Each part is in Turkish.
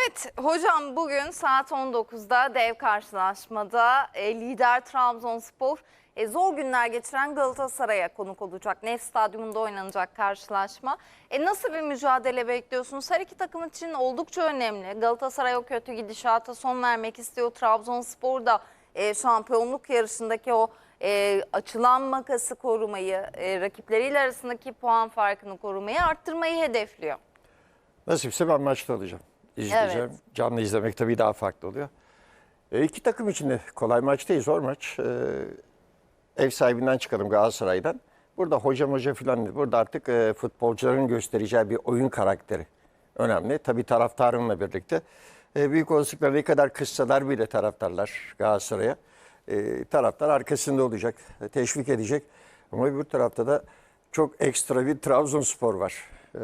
Evet hocam bugün saat 19'da dev karşılaşmada e, lider Trabzonspor e, zor günler geçiren Galatasaray'a konuk olacak. Nef Stadyumunda oynanacak karşılaşma. E, nasıl bir mücadele bekliyorsunuz? Her iki takım için oldukça önemli. Galatasaray o kötü gidişata son vermek istiyor. Trabzonspor da e, şampiyonluk yarışındaki o e, açılan makası korumayı, e, rakipleriyle arasındaki puan farkını korumayı arttırmayı hedefliyor. Nasipse ben maçta olacağım. İzleyeceğim. Evet. Canlı izlemek tabii daha farklı oluyor. E, iki takım için de kolay maç değil, zor maç. E, ev sahibinden çıkalım Galatasaray'dan. Burada hoca falan değil. Burada artık e, futbolcuların göstereceği bir oyun karakteri önemli. Tabii taraftarınla birlikte. E, büyük olasılıkla ne kadar kıssalar bile taraftarlar Galatasaray'a. E, taraftar arkasında olacak, e, teşvik edecek. Ama öbür tarafta da çok ekstra bir Trabzonspor var. E,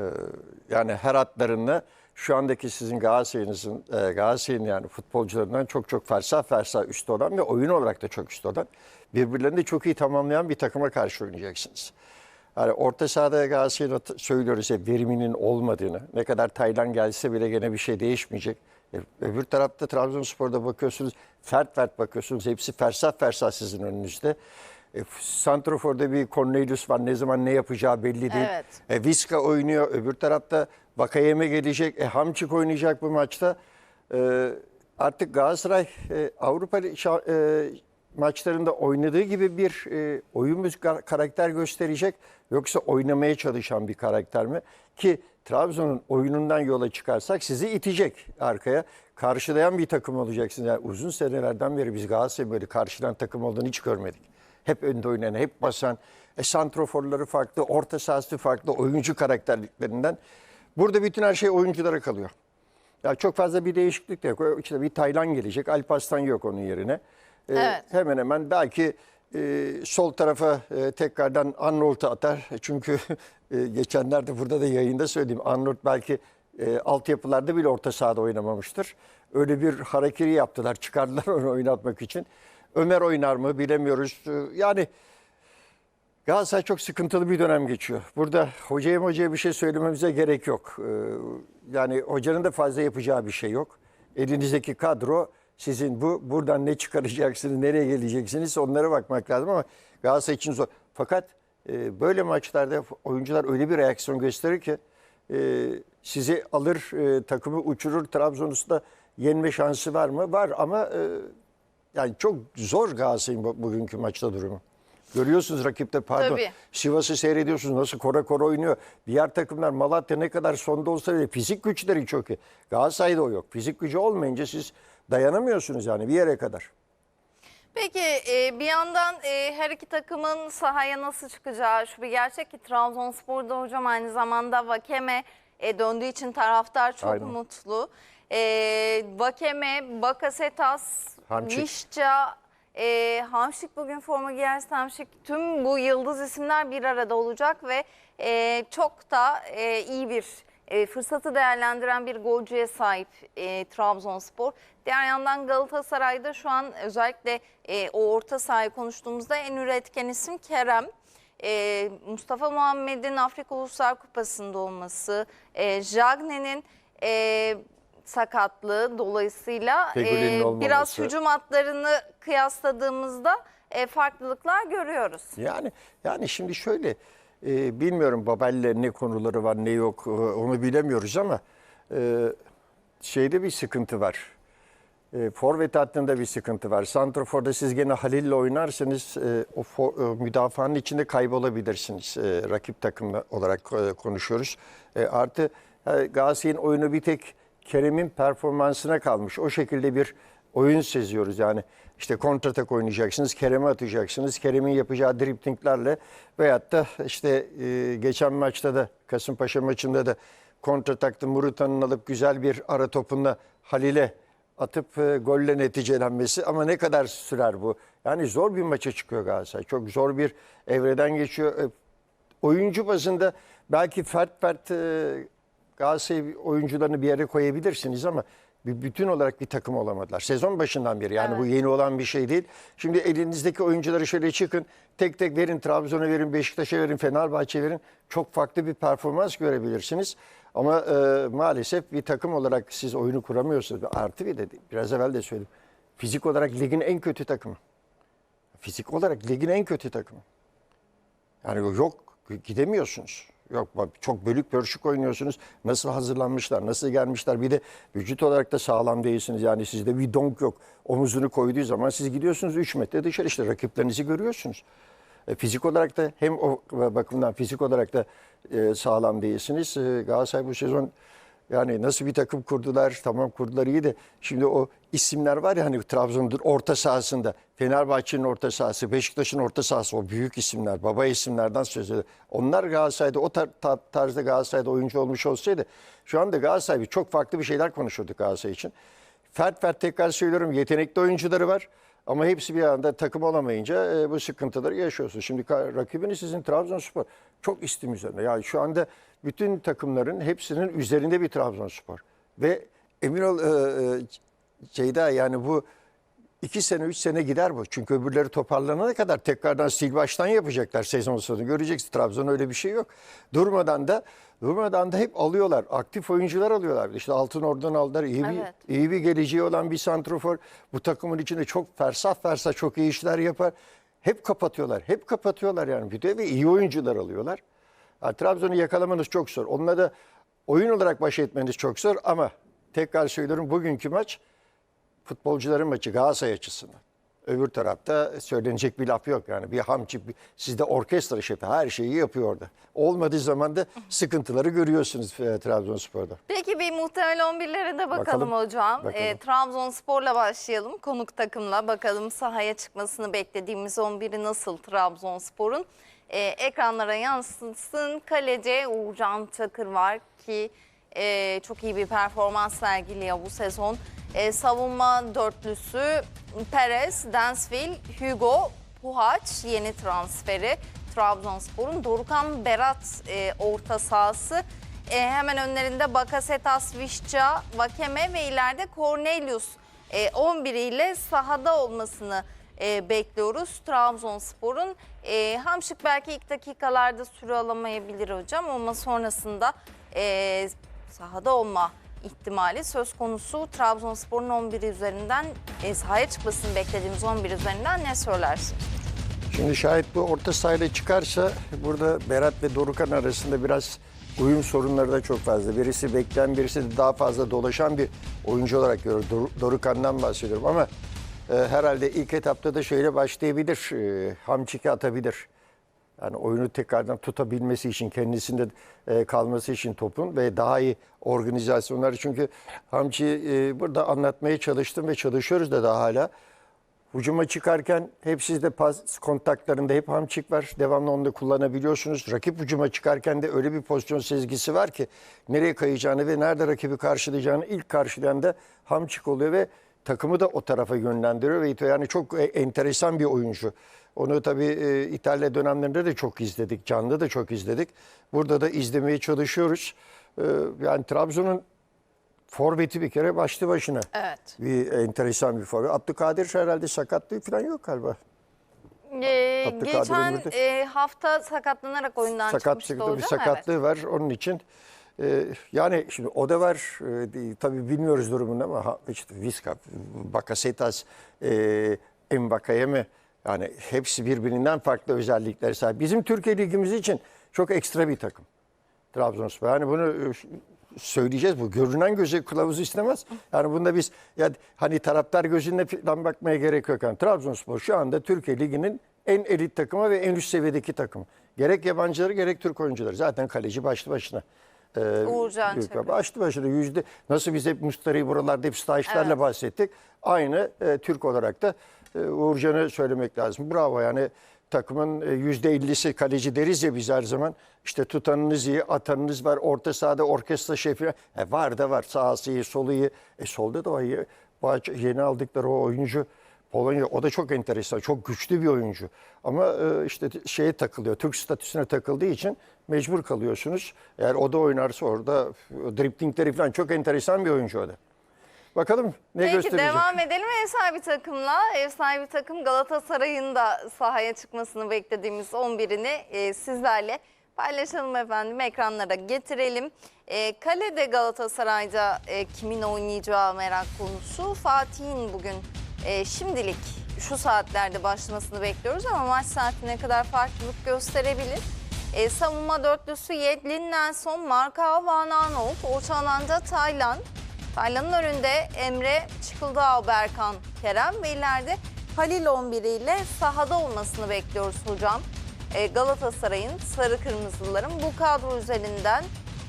yani her hatlarında şu andaki sizin Galatasaray'ınızın, e, Galatasaray'ın yani futbolcularından çok çok fersah fersah üstü olan ve oyun olarak da çok üstü olan birbirlerini de çok iyi tamamlayan bir takıma karşı oynayacaksınız. Yani orta sahada Galatasaray'ın at- söylüyoruz ya veriminin olmadığını, ne kadar Taylan gelse bile gene bir şey değişmeyecek. E, öbür tarafta Trabzonspor'da bakıyorsunuz, fert fert bakıyorsunuz, hepsi fersah fersah sizin önünüzde. E, Santrofor'da bir Cornelius var, ne zaman ne yapacağı belli değil. Evet. E, Vizca oynuyor, öbür tarafta Vakayeme gelecek, e, Hamçık oynayacak bu maçta. E, artık Galatasaray e, Avrupa e, maçlarında oynadığı gibi bir e, oyun bir kar- karakter gösterecek yoksa oynamaya çalışan bir karakter mi? Ki Trabzon'un oyunundan yola çıkarsak sizi itecek arkaya. Karşılayan bir takım olacaksınız. Yani uzun senelerden beri biz Galatasaray'ın böyle karşılayan takım olduğunu hiç görmedik. Hep önde oynayan, hep basan, e, santroforları farklı, orta sahası farklı, oyuncu karakterliklerinden. Burada bütün her şey oyunculara kalıyor. Ya çok fazla bir değişiklik de yok. İşte bir Taylan gelecek. Alparslan yok onun yerine. Ee, Evet. Hemen hemen belki e, sol tarafa e, tekrardan Arnold'u atar. Çünkü e, geçenlerde burada da yayında söyleyeyim. Arnold belki e, altyapılarda bile orta sahada oynamamıştır. Öyle bir hareketi yaptılar. Çıkardılar onu oynatmak için. Ömer oynar mı bilemiyoruz. Ee, Yani Galatasaray çok sıkıntılı bir dönem geçiyor. Burada hocaya hocaya bir şey söylememize gerek yok. Ee, Yani hocanın da fazla yapacağı bir şey yok. Elinizdeki kadro sizin bu. Buradan ne çıkaracaksınız, nereye geleceksiniz onlara bakmak lazım ama Galatasaray için zor. Fakat e, böyle maçlarda oyuncular öyle bir reaksiyon gösterir ki e, sizi alır, e, takımı uçurur. Trabzon'u yenme şansı var mı? Var ama yani çok zor Galatasaray'ın bu- bugünkü maçta durumu. Görüyorsunuz rakipte pardon. Tabii. Sivas'ı seyrediyorsunuz nasıl kora kora oynuyor. Diğer takımlar Malatya ne kadar sonda olsa bile fizik güçleri çok iyi. Galatasaray'da o yok. Fizik gücü olmayınca siz dayanamıyorsunuz yani bir yere kadar. Peki e, bir yandan e, her iki takımın sahaya nasıl çıkacağı şu bir gerçek ki Trabzonspor'da hocam aynı zamanda Vakeme e, döndüğü için taraftar çok Aynen. mutlu. E, Vakeme, Bakasetas, Hamşik. Vişça, e, Hamşik bugün forma giyerse Hamşik tüm bu yıldız isimler bir arada olacak ve e, çok da e, iyi bir e, fırsatı değerlendiren bir golcüye sahip e, Trabzonspor. Diğer yandan Galatasaray'da şu an özellikle e, o orta sahayı konuştuğumuzda en üretken isim Kerem. E, Mustafa Muhammed'in Afrika Uluslar Kupası'nda olması, e, Jagne'nin e, sakatlığı dolayısıyla Fegüli'nin e, olmaması. biraz hücum hatlarını kıyasladığımızda e, farklılıklar görüyoruz. Yani yani şimdi şöyle e, bilmiyorum Babel'le ne konuları var ne yok e, onu bilemiyoruz ama e, şeyde bir sıkıntı var. E, forvet hattında bir sıkıntı var. Santrofor'da siz gene Halil'le oynarsanız e, o for- e, müdafaanın içinde kaybolabilirsiniz. E, rakip takım olarak e, konuşuyoruz. E, artı e, Galatasaray'ın oyunu bir tek Kerem'in performansına kalmış. O şekilde bir oyun seziyoruz. Yani işte kontratak oynayacaksınız, Kerem'e atacaksınız. Kerem'in yapacağı driplinglerle veyahut da işte e, geçen maçta da Kasımpaşa maçında da kontratakta Muruta'nın alıp güzel bir ara topunla Halil'e atıp e, golle neticelenmesi ama ne kadar sürer bu? Yani zor bir maça çıkıyor Galatasaray. Çok zor bir evreden geçiyor. E, oyuncu bazında belki fert fert e, Galatasaray oyuncularını bir yere koyabilirsiniz ama bir bütün olarak bir takım olamadılar. Sezon başından beri yani bu yeni olan bir şey değil. Şimdi elinizdeki oyuncuları şöyle çıkın tek tek verin Trabzon'a verin Beşiktaş'a verin Fenerbahçe'ye verin çok farklı bir performans görebilirsiniz. Ama e, maalesef bir takım olarak siz oyunu kuramıyorsunuz. Artı bir de biraz evvel de söyledim. Fizik olarak ligin en kötü takımı. Fizik olarak ligin en kötü takımı. Yani yok gidemiyorsunuz. Yok bak çok bölük pörşük oynuyorsunuz. Nasıl hazırlanmışlar, nasıl gelmişler. Bir de vücut olarak da sağlam değilsiniz. Yani sizde bir donk yok. Omuzunu koyduğu zaman siz gidiyorsunuz 3 metre dışarı işte rakiplerinizi görüyorsunuz. E, fizik olarak da hem o bakımdan fizik olarak da e, sağlam değilsiniz. E, Galatasaray bu sezon yani nasıl bir takım kurdular? Tamam kurdular iyi de şimdi o isimler var ya hani Trabzon'dur orta sahasında. Fenerbahçe'nin orta sahası, Beşiktaş'ın orta sahası o büyük isimler, baba isimlerden söz ediyor. Onlar Galatasaray'da o tar- tar- tarzda Galatasaray'da oyuncu olmuş olsaydı şu anda Galatasaray bir- çok farklı bir şeyler konuşurduk Galatasaray için. Fert fert tekrar söylüyorum yetenekli oyuncuları var. Ama hepsi bir anda takım olamayınca e, bu sıkıntıları yaşıyorsunuz. Şimdi rakibiniz sizin Trabzonspor çok istim üzerinde. Yani şu anda bütün takımların hepsinin üzerinde bir Trabzonspor. Ve emin ol e, e, Ceyda yani bu iki sene üç sene gider bu. Çünkü öbürleri toparlanana kadar tekrardan sil baştan yapacaklar sezon sonu. Göreceksin Trabzon öyle bir şey yok. Durmadan da durmadan da hep alıyorlar. Aktif oyuncular alıyorlar. İşte Altın Ordu'dan aldılar. İyi bir, Evet. iyi bir geleceği olan bir santrofor. Bu takımın içinde çok fersah fersah çok iyi işler yapar. Hep kapatıyorlar. Hep kapatıyorlar yani. Bir de ve iyi oyuncular alıyorlar. Trabzon'u yakalamanız çok zor. Onunla da oyun olarak baş etmeniz çok zor ama tekrar söylüyorum bugünkü maç futbolcuların maçı Galatasaray açısından. Öbür tarafta söylenecek bir laf yok yani bir hamçı sizde orkestra şefi her şeyi yapıyor orada. Olmadığı zaman da sıkıntıları görüyorsunuz e, Trabzonspor'da. Peki bir muhtemel 11'lere de bakalım, Bakalım. hocam. Bakalım. Ee, Trabzonspor'la başlayalım. Konuk takımla bakalım sahaya çıkmasını beklediğimiz 11'i nasıl Trabzonspor'un? Ee, ekranlara yansıtsın. Kaleci Uğurcan Çakır var ki e, çok iyi bir performans sergiliyor bu sezon. E, savunma dörtlüsü Perez, Dansville, Hugo, Puhaç yeni transferi. Trabzonspor'un Dorukan Berat e, orta sahası. E, hemen önlerinde Bakasetas, Vişça, Vakeme ve ileride Cornelius e, 11 ile sahada olmasını e, bekliyoruz. Trabzonspor'un e, Hamşik belki ilk dakikalarda süre alamayabilir hocam ama sonrasında e, sahada olma ihtimali söz konusu. Trabzonspor'un 11 üzerinden e, sahaya çıkmasını beklediğimiz 11 üzerinden ne söylersin? Şimdi şayet bu orta sahayla çıkarsa burada Berat ve Dorukan arasında biraz uyum sorunları da çok fazla. Birisi bekleyen birisi de daha fazla dolaşan bir oyuncu olarak görüyorum. Dor- Dorukan'dan bahsediyorum ama e, herhalde ilk etapta da şöyle başlayabilir. E, Hamçik'i atabilir. Yani oyunu tekrardan tutabilmesi için, kendisinde e, kalması için topun ve daha iyi organizasyonları. Çünkü Hamçi e, burada anlatmaya çalıştım ve çalışıyoruz da daha hala. Hücuma çıkarken hep sizde pas kontaklarında hep hamçik var. Devamlı onu da kullanabiliyorsunuz. Rakip hücuma çıkarken de öyle bir pozisyon sezgisi var ki nereye kayacağını ve nerede rakibi karşılayacağını ilk karşılayan da hamçik oluyor ve takımı da o tarafa yönlendiriyor ve yani çok e, enteresan bir oyuncu. Onu tabii e, İtalya dönemlerinde de çok izledik. Canlı da çok izledik. Burada da izlemeye çalışıyoruz. E, yani Trabzon'un forveti bir kere başlı başına. Evet. Bir enteresan bir forvet. Abdülkadir herhalde sakatlığı falan yok galiba. Ee, geçen e, hafta sakatlanarak oyundan Sakat çıkmıştı hocam. bir sakatlığı var onun için. e, yani şimdi o da var. E, tabii bilmiyoruz durumunu ama ha, işte Vizca, Bakasetas, e, Mbakayeme yani hepsi birbirinden farklı özellikleri sahip. Bizim Türkiye Ligimiz için çok ekstra bir takım. Trabzonspor. Yani bunu e, söyleyeceğiz. Bu görünen göze kılavuzu istemez. Yani bunda biz ya hani taraftar gözüne falan bakmaya gerek yok. Yani Trabzonspor şu anda Türkiye Ligi'nin en elit takımı ve en üst seviyedeki takım. Gerek yabancıları gerek Türk oyuncuları. Zaten kaleci başlı başına. Ee, Uğurcan Çakır. Başlı başına yüzde nasıl biz hep Mustara'yı buralarda hep stajlarla Evet. bahsettik. Aynı e, Türk olarak da e, Uğurcan'ı söylemek lazım. Bravo yani takımın e, yüzde ellisi kaleci deriz ya biz her zaman. İşte tutanınız iyi, atanınız var, orta sahada orkestra şefi. E, var da var, sahası iyi, solu iyi. E, solda da var iyi. Yeni aldıkları o oyuncu Polonya o da çok enteresan, çok güçlü bir oyuncu. Ama e, işte şeye takılıyor, Türk statüsüne takıldığı için mecbur kalıyorsunuz. Eğer o da oynarsa orada driplingleri falan çok enteresan bir oyuncu o da. Bakalım ne Peki gösterecek. devam edelim ev sahibi takımla. Ev sahibi takım Galatasaray'ın da sahaya çıkmasını beklediğimiz 11'ini e, sizlerle paylaşalım efendim. Ekranlara getirelim. E, kalede Galatasaray'da e, kimin oynayacağı merak konusu. Fatih'in bugün e, şimdilik şu saatlerde başlamasını bekliyoruz ama maç saatine kadar farklılık gösterebilir. E, savunma dörtlüsü Yedlin, Nelson, Marka, Van Aanholt, orta alanda Taylan. Taylan'ın önünde Emre, Çıkıldağ, Berkan, Kerem ve ileride Halil 11 ile sahada olmasını bekliyoruz hocam. E, Galatasaray'ın sarı kırmızıların bu kadro üzerinden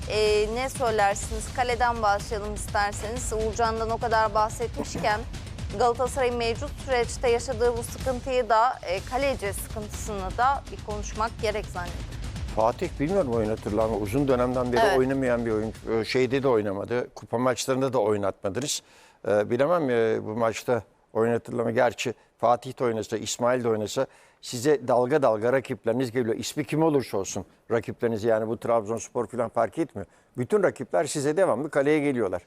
e, ne söylersiniz? Kaleden başlayalım isterseniz. Uğurcan'dan o kadar bahsetmişken Galatasaray'ın mevcut süreçte yaşadığı bu sıkıntıyı da e, kaleci sıkıntısını da bir konuşmak gerek zannediyorum. Fatih bilmiyorum oynatırlar ama uzun dönemden beri Evet. oynamayan bir oyuncu. Ee, Şeyde de oynamadı. Kupa maçlarında da oynatmadınız. Ee, bilemem e, bu maçta oynatırlar mı? Gerçi Fatih de oynasa, İsmail de oynasa size dalga dalga rakipleriniz geliyor. İsmi kim olursa olsun rakipleriniz yani bu Trabzonspor falan fark etmiyor. Bütün rakipler size devamlı kaleye geliyorlar.